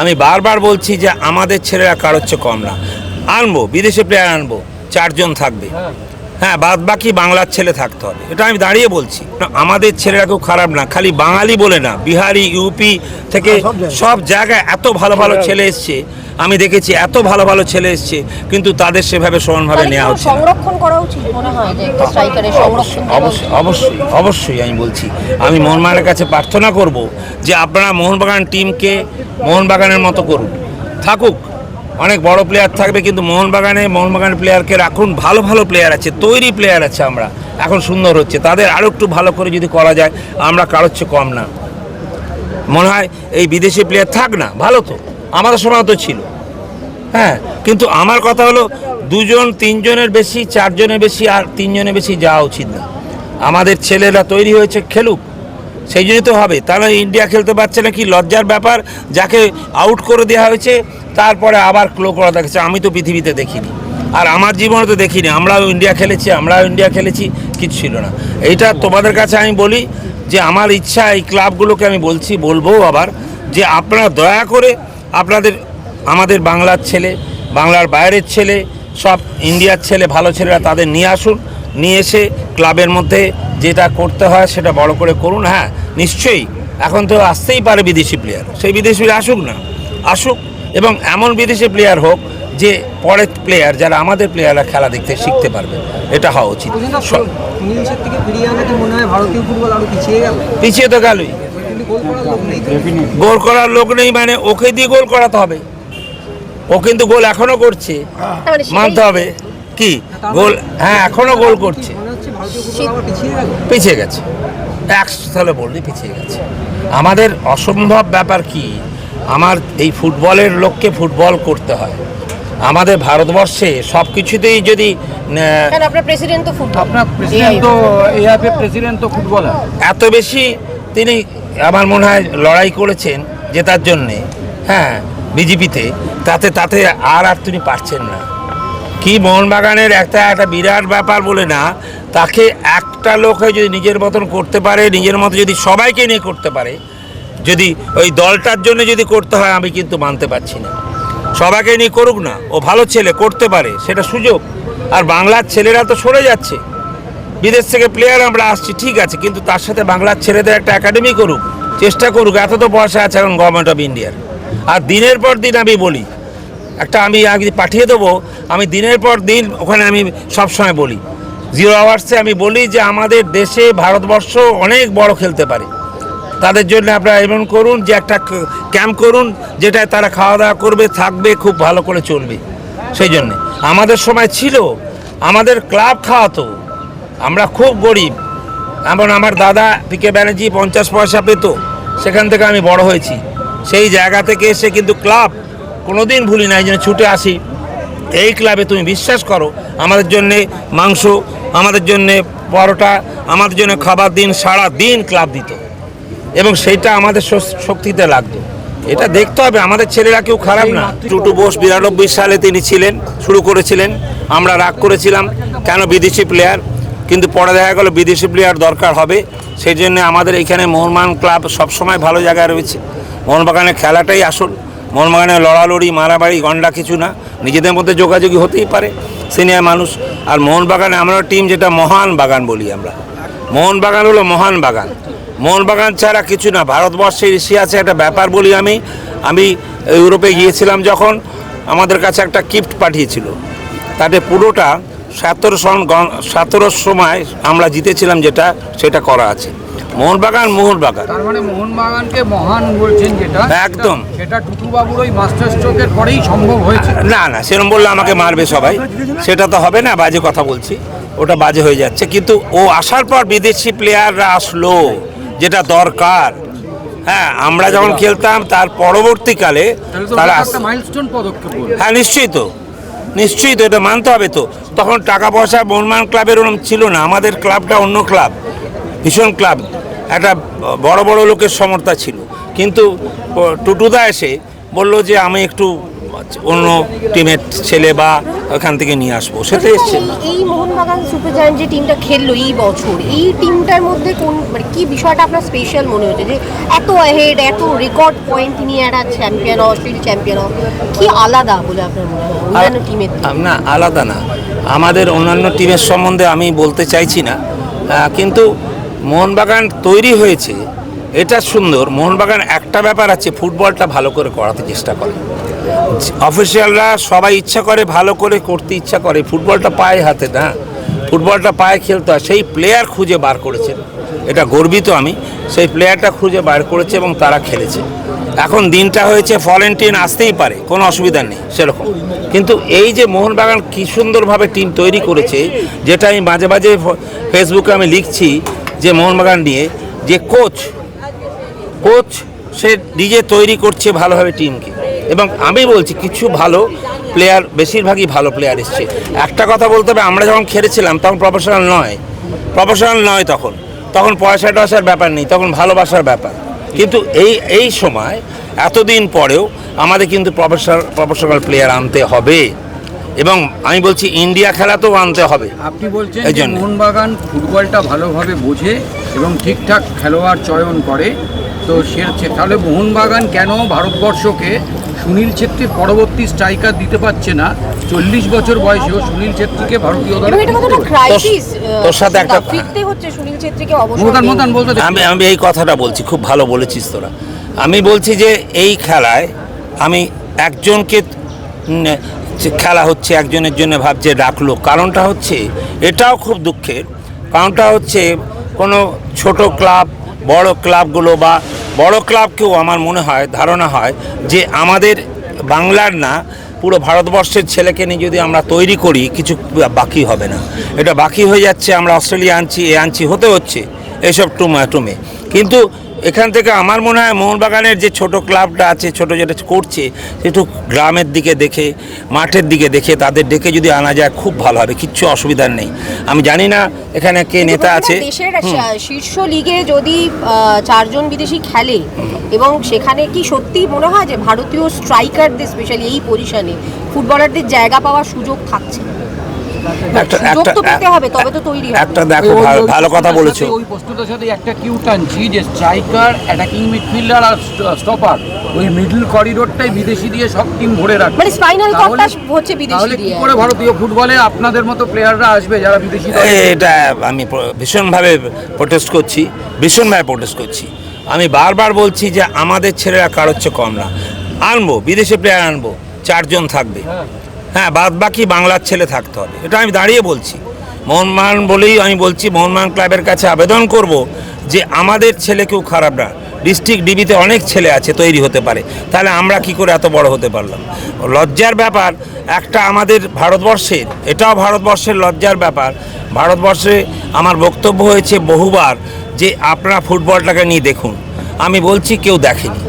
আমি বারবার বলছি যে আমাদের ছেলেরা কারোর হচ্ছে কম না। আনব বিদেশে প্লেয়ার আনব চারজন থাকবে। হ্যাঁ বাদ বাকি বাংলার ছেলে থাকতে হবে। এটা আমি দাঁড়িয়ে বলছি। আমাদের ছেলেরা কেউ খারাপ না খালি বাঙালি বলে না। বিহারি ইউপি থেকে সব জায়গায়। এত ভালো ভালো ছেলে এসছে। আমি দেখেছি এত ভালো ভালো ছেলে এসছে কিন্তু তাদের সেভাবে সমানভাবে নেওয়া হচ্ছে সংরক্ষণ করা উচিত মনে হয় অবশ্যই। অবশ্যই অবশ্যই আমি বলছি। আমি মোহনবাগানের কাছে প্রার্থনা করব যে আপনারা মোহনবাগান টিমকে মোহনবাগানের মতো করুন। থাকুক অনেক বড় প্লেয়ার থাকবে কিন্তু মোহনবাগানে মোহনবাগানের প্লেয়ারকে রাখুন। ভালো ভালো প্লেয়ার আছে তৈরি প্লেয়ার আছে আমরা। এখন সুন্দর হচ্ছে তাদের আরও একটু ভালো করে যদি করা যায় আমরা কারোর চেয়ে কম না। মনে হয় এই বিদেশি প্লেয়ার থাক না ভালো তো। আমাদের সময় তো ছিল। হ্যাঁ কিন্তু আমার কথা হলো দুজন, তিনজনের বেশি, চারজনের বেশি আর তিনজনের বেশি যাওয়া উচিত না। আমাদের ছেলেরা তৈরি হয়েছে খেলুক, সেই জন্যই তো হবে। তাহলে ইন্ডিয়া খেলতে পারছে না কি লজ্জার ব্যাপার, যাকে আউট করে দেওয়া হয়েছে, তারপরে আবার ক্লো করা দেখেছে আমি তো পৃথিবীতে দেখিনি। আর আমার জীবনে তো দেখিনি। আমরাও ইন্ডিয়া খেলেছি, আমরাও ইন্ডিয়া খেলেছি, কিছু ছিল না। এইটা তোমাদের কাছে আমি বলি যে, আমার ইচ্ছা এই ক্লাবগুলোকে আমি বলছি, বলব আবার যে, আপনারা দয়া করে আপনাদের আমাদের বাংলার ছেলে বাংলার বাইরের ছেলে সব ইন্ডিয়ার ছেলে ভালো ছেলেরা তাদের নিয়ে আসুন নিয়ে এসে ক্লাবের মধ্যে যেটা করতে হয় সেটা বড় করে করুন হ্যাঁ নিশ্চয়ই। এখন তো আসতেই পারে বিদেশি প্লেয়ার সেই বিদেশি আসুক না আসুক। এবং এমন বিদেশি প্লেয়ার হোক যে পরের প্লেয়ার যারা আমাদের প্লেয়াররা খেলা দেখতে শিখতে পারবে। এটা হওয়া উচিত। পিছিয়ে তো গেলই। গোল করার লোক নেই তো। গোল করার লোক নেই মানে ওকে দিয়ে গোল করাতে হবে। ও কিন্তু গোল এখনও করছে। মানে সেটাই- মানতে হবে। কি? গোল হ্যাঁ এখনও গোল করছে। পিছিয়ে গেছে। একশো তাহলে বললি পিছিয়ে গেছে। আমাদের অসম্ভব ব্যাপার কি? আমার এই ফুটবলের লোককে ফুটবল করতে হয়। আমাদের ভারতবর্ষে সব কিছুতেই যদি আহ, কেন আপনার প্রেসিডেন্ট তো ফুটবল আপনার প্রেসিডেন্ট তো এআইএফ প্রেসিডেন্ট তো ফুটবলার। এত বেশি তিনি আমার মনে হয় লড়াই করেছেন জেতার জন্যে হ্যাঁ বিজেপিতে, তাতে তাতে আর আর তিনি পারছেন না। কি মোহনবাগানের একটা একটা বিরাট ব্যাপার বলে না, তাকে একটা লোক যদি নিজের মতন করতে পারে, নিজের মতো যদি সবাইকে নিয়ে করতে পারে, যদি ওই দলটার জন্য যদি করতে হয়, আমি কিন্তু মানতে পারছি না। সবাইকে নিয়ে করুক না, ও ভালো ছেলে, করতে পারে, সেটা সুযোগ। আর বাংলার ছেলেরা তো সরে যাচ্ছে। বিদেশ থেকে প্লেয়ার আমরা আসছি, ঠিক আছে, কিন্তু তার সাথে বাংলার ছেলেদের একটা একাডেমি করুক, চেষ্টা করুক, এত তো পয়সা আছে এখন গভর্নমেন্ট অফ ইন্ডিয়ার আর দিনের পর দিন আমি বলি, একটা আমি আগে পাঠিয়ে দেবো, আমি দিনের পর দিন ওখানে আমি সব সময় বলি জিরো আওয়ার্সে আমি বলি যে আমাদের দেশে ভারতবর্ষ অনেক বড় খেলতে পারে। তাদের জন্য আপনারা এমন করুন যে একটা ক্যাম্প করুন, যেটায় তারা খাওয়া দাওয়া করবে, থাকবে, খুব ভালো করে চলবে। সেই জন্যে। আমাদের সময় ছিল, আমাদের ক্লাব খাওয়াতো। আমরা খুব গরিব। এমন আমার দাদা পি কে ব্যানার্জি পঞ্চাশ পয়সা পেত, সেখান থেকে আমি বড় হয়েছি। সেই জায়গা থেকে এসে কিন্তু ক্লাব কোনোদিন ভুলি নাই যেন ছুটে আসি। এই ক্লাবে তুমি বিশ্বাস করো, আমাদের জন্যে মাংস, আমাদের জন্যে পরোটা, আমাদের জন্য খাবার দিন, সারা দিন ক্লাব দিত। এবং সেইটা আমাদের শক্তিতে লাগতো। এটা দেখতে হবে, আমাদের ছেলেরা কেউ খারাপ না। টুটু বোস বিরানব্বই সালে তিনি ছিলেন, শুরু করেছিলেন। আমরা রাগ করেছিলাম, কেন বিদেশি প্লেয়ার কিন্তু পরে দেখা গেল বিদেশি প্লেয়ার দরকার হবে, সেই জন্য আমাদের এখানে মোহনবাগান ক্লাব সবসময় ভালো জায়গায় রয়েছে। মোহনবাগানের খেলাটাই আসল। মোহনবাগানের লড়ালড়ি, মারামারি, গন্ডা কিছু না, নিজেদের মধ্যে যোগাযোগী হতেই পারে সিনিয়র মানুষ। আর মোহনবাগানে আমরা টিম যেটা মহান বাগান বলি আমরা। মোহনবাগান হলো মহান বাগান। মোহনবাগান ছাড়া কিছু না, ভারতবর্ষের ইতিহাসে একটা ব্যাপার বলি আমি। আমি ইউরোপে গিয়েছিলাম যখন, আমাদের কাছে একটা গিফট পাঠিয়েছিল। তাতে পুরোটা সতেরো সন সতেরোর সময় আমরা জিতেছিলাম যেটা সেটা করা আছে। মোহনবাগান মোহনবাগান। তার মানে মোহনবাগানকে মহান বলছেন যেটা একদম। সেটা- সেটা টুটুবাবুর ওই মাস্টার স্ট্রোকের পরেই সম্ভব হয়েছে। না না সেরকম বললে আমাকে মারবে সবাই। সেটা তো হবে না বাজে কথা বলছি। ওটা বাজে হয়ে যাচ্ছে। কিন্তু ও আসার পর বিদেশি প্লেয়াররা আসলো যেটা দরকার। হ্যাঁ আমরা যখন খেলতাম তার পরবর্তীকালে তারা। হ্যাঁ নিশ্চয়ই তো। নিশ্চয়ই তো এটা মানতে হবে তো। তখন টাকা পয়সা বনমান ক্লাবের ওরম ছিল না, আমাদের ক্লাবটা অন্য ক্লাব, ভীষণ ক্লাব, একটা বড় বড় লোকের সমর্থা ছিল। কিন্তু টুটুদা এসে বলল যে, আমি একটু অন্য টিমের ছেলে বা ওখান থেকে নিয়ে আসব। সেটা এসছে। এই- মোহনবাগান সুপার জায়ান্ট যে টিমটা খেললো এই বছর এই টিমটার মধ্যে কোন মানে কি বিষয়টা আপনার স্পেশাল মনে হচ্ছে যে এত অ্যাহেড এত রেকর্ড পয়েন্ট নিয়ে একটা চ্যাম্পিয়ন অস্ট্রেলিয়া চ্যাম্পিয়ন কি আলাদা বলে আপনার মনে হয়? অন্যান্য টিমের? না আলাদা না। আমাদের অন্যান্য টিমের সম্বন্ধে আমি বলতে চাইছি না। কিন্তু মোহনবাগান তৈরি হয়েছে। এটা সুন্দর। মোহনবাগান একটা ব্যাপার আছে ফুটবলটা ভালো করে করাতে চেষ্টা করে। অফিসিয়ালরা সবাই ইচ্ছা করে, ভালো করে করতে ইচ্ছা করে। ফুটবলটা পায়ে হাতে না। ফুটবলটা পায়ে খেলতে হয়। সেই প্লেয়ার খুঁজে বার করেছেন এটা গর্বিত আমি। সেই প্লেয়ারটা খুঁজে বার করেছে এবং তারা খেলেছে। এখন দিনটা হয়েছে ফরেন্টিন আসতেই পারে। কোনো অসুবিধা নেই, সেরকম। কিন্তু এই যে মোহনবাগান কী সুন্দরভাবে টিম তৈরি করেছে, যেটা আমি মাঝে মাঝে ফেসবুকে আমি লিখছি যে মোহনবাগান নিয়ে, যে কোচ কোচ সে নিজে তৈরি করছে ভালোভাবে টিমকে এবং আমি বলছি কিছু ভালো প্লেয়ার বেশিরভাগই ভালো প্লেয়ার এসছে। একটা কথা বলতে হবে আমরা যখন খেলেছিলাম তখন প্রফেশনাল নয়। প্রফেশনাল নয় তখন। তখন পয়সা টয়সার ব্যাপার নেই তখন ভালোবাসার ব্যাপার। কিন্তু এই এই সময় এতদিন পরেও আমাদের কিন্তু প্রফেশনাল প্রফেশনাল প্লেয়ার আনতে হবে। এবং আমি বলছি ইন্ডিয়া খেলাতেও আনতে হবে। আপনি বলছেন মোহনবাগান ফুটবলটা ভালোভাবে বোঝে এবং ঠিকঠাক খেলোয়াড় চয়ন করে। তো সে সে- তাহলে মোহনবাগান কেন ভারতবর্ষকে সুনীল ছেত্রীর পরবর্তী স্ট্রাইকার দিতে পারছে না। চল্লিশ বছর বয়সেও সুনীল ছেত্রীকে ভারতীয় দলে তোর সাথে একটা- বলতে আমি আমি এই কথাটা বলছি খুব ভালো বলেছিস তোরা। আমি বলছি যে এই খেলায় আমি একজনকে যে খেলা হচ্ছে একজনের জন্য ভাবছে ডাকলো কারণটা হচ্ছে এটাও খুব দুঃখের। কারণটা হচ্ছে কোনো ছোট ক্লাব বড় ক্লাবগুলো বা বড় ক্লাবকেও আমার মনে হয়, ধারণা হয় যে আমাদের বাংলার না, পুরো ভারতবর্ষের ছেলেকে নিয়ে যদি আমরা তৈরি করি, কিছু বাকি হবে না। এটা বাকি হয়ে যাচ্ছে, আমরা অস্ট্রেলিয়া আনছি, এ আনছি, হতে হচ্ছে, এসব টুমে টুমে। কিন্তু এখান থেকে আমার মনে হয় মোহনবাগানের যে ছোট ক্লাবটা আছে ছোট যেটা করছে একটু গ্রামের দিকে দেখে মাঠের দিকে দেখে তাদের ডেকে যদি আনা যায় খুব ভালো হবে কিচ্ছু অসুবিধার নেই। আমি জানি না এখানে কে নেতা আছে। দেশের শীর্ষ লিগে যদি চারজন বিদেশি খেলে এবং সেখানে কি সত্যি মনে হয় যে ভারতীয় স্ট্রাইকারদের স্পেশালি এই পজিশনে ফুটবলারদের জায়গা পাওয়ার সুযোগ থাকছে? একটা একটা পেতে হবে তবে তো তৈরি হবে। একটা দেখো ওই- ওই- ভালো- কথা বলেছ। ওই প্রশ্নটার সাথে একটা কিউ টানছি যে স্ট্রাইকার অ্যাটাকিং মিডফিল্ডার আর স্টপার ওই মিডল করিডোরটাই বিদেশি দিয়ে সব টিম ভরে রাখবে। মানে স্পাইনাল কর্ডটা হচ্ছে বিদেশি তাহলে কি করে ভারতীয় ফুটবলে আপনাদের মতো প্লেয়াররা আসবে যারা বিদেশি এটা আমি ভীষণভাবে প্রোটেস্ট করছি ভীষণভাবে প্রোটেস্ট করছি। আমি বারবার বলছি যে আমাদের ছেলেরা কারোর চেয়ে কম না। আনব বিদেশি প্লেয়ার আনব চারজন থাকবে। হ্যাঁ বাদ বাকি বাংলার ছেলে থাকতে হবে। এটা আমি দাঁড়িয়ে বলছি। মোহনবাগান বলেই আমি বলছি, মোহনবাগান ক্লাবের কাছে আবেদন করব যে আমাদের ছেলে কেউ খারাপ না। ডিস্ট্রিক্ট ডিবিতে অনেক ছেলে আছে, তৈরি হতে পারে। তাহলে আমরা কি করে এত বড় হতে পারলাম? লজ্জার ব্যাপার, একটা আমাদের ভারতবর্ষের এটাও ভারতবর্ষের লজ্জার ব্যাপার। ভারতবর্ষে আমার বক্তব্য হয়েছে বহুবার যে আপনারা ফুটবলটাকে নিয়ে দেখুন। আমি বলছি কেউ দেখেনি।